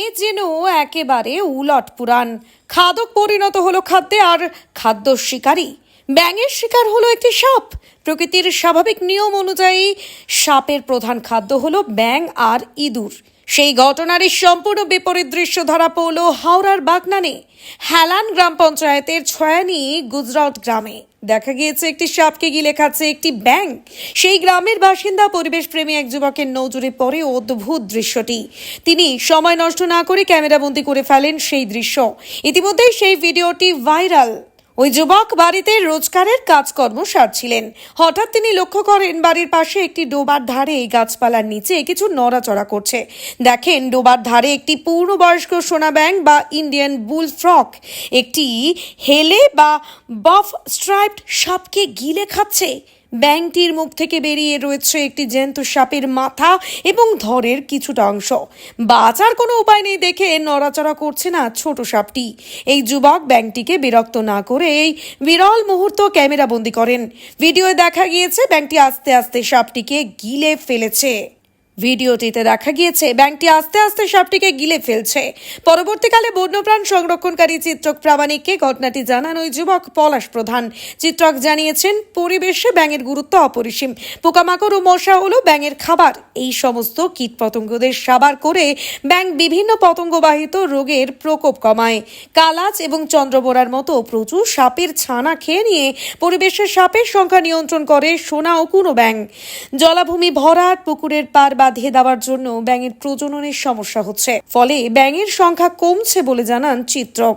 এ যেন একেবারে উলট পুরাণ। খাদক পরিণত হলো খাদ্যে আর খাদ্য শিকারী। ব্যাঙের শিকার হলো একটি সাপ। প্রকৃতির স্বাভাবিক নিয়ম অনুযায়ী সাপের প্রধান খাদ্য হলো ব্যাঙ আর ইঁদুর। সেই ঘটনারই সম্পূর্ণ বিপরীত দৃশ্য ধরা পড়ল হাওড়ার বাগনানে, হেলান গ্রাম পঞ্চায়েতের ছয়ানি গুজরাট গ্রামে। দেখা গিয়েছে, একটি সাপকে গিলে খাচ্ছে একটি ব্যাং সেই গ্রামের বাসিন্দা পরিবেশ প্রেমী এক যুবকের নজরে পরে অদ্ভুত দৃশ্যটি। তিনি সময় নষ্ট না করে ক্যামেরাবন্দি করে ফেলেন সেই দৃশ্য। ইতিমধ্যেই সেই ভিডিওটি ভাইরাল। ওই যুবক বাড়িতে রোজগারের কাজকর্ম সারছিলেন। হঠাৎ তিনি লক্ষ্য করেন বাড়ির পাশে একটি ডোবার ধারে এই গাছপালার নিচে কিছু নড়াচড়া করছে। দেখেন ডোবার ধারে একটি পূর্ণবয়স্ক সোনা ব্যাংক বা ইন্ডিয়ান বুল ফ্রক একটি হেলে বা বফ স্ট্রাইপড সাপকে গিলে খাচ্ছে। ব্যাংকটির মুখ থেকে বেরিয়ে রয়েছে একটি জ্যান্ত সাপের মাথা এবং ধরের কিছুটা অংশ। বাঁচার কোনো উপায় নেই দেখে নড়াচড়া করছে না ছোট সাপটি। এই যুবক ব্যাংকটিকে বিরক্ত না করে এই বিরল মুহূর্ত ক্যামেরা ক্যামেরাবন্দি করেন। ভিডিওয়ে দেখা গিয়েছে, ব্যাংকটি আস্তে আস্তে সাপটিকে গিলে ফেলেছে। ভিডিওটিতে দেখা গিয়েছে, ব্যাংকটি আস্তে আস্তে সাপটিকে গিলে ফেলছে। পরবর্তীকালে বন্যপ্রাণ সংরক্ষণকারী চিত্রক প্রামাণিককে ঘটনাটি জানান ওই যুবক পলাশ প্রধান। চিত্রক জানিয়েছেন, পরিবেশে ব্যাঙের গুরুত্ব অপরিসীম। পোকামাকড় ও মশা হলো ব্যাঙের খাবার। এই সমস্ত কীটপতঙ্গদের সাবার করে ব্যাঙ বিভিন্ন পতঙ্গবাহিত রোগের প্রকোপ কমায়। কালাচ এবং চন্দ্রবোরার মতো প্রচুর সাপের ছানা খেয়ে নিয়ে পরিবেশের সাপের সংখ্যা নিয়ন্ত্রণ করে সোনা ও কোনো ব্যাঙ। জলাভূমি ভরাট, পুকুরের পার বাঁধিয়ে দেওয়ার জন্য ব্যাঙের প্রজননের সমস্যা হচ্ছে। ফলে ব্যাঙের সংখ্যা কমছে বলে জানান চিত্রক।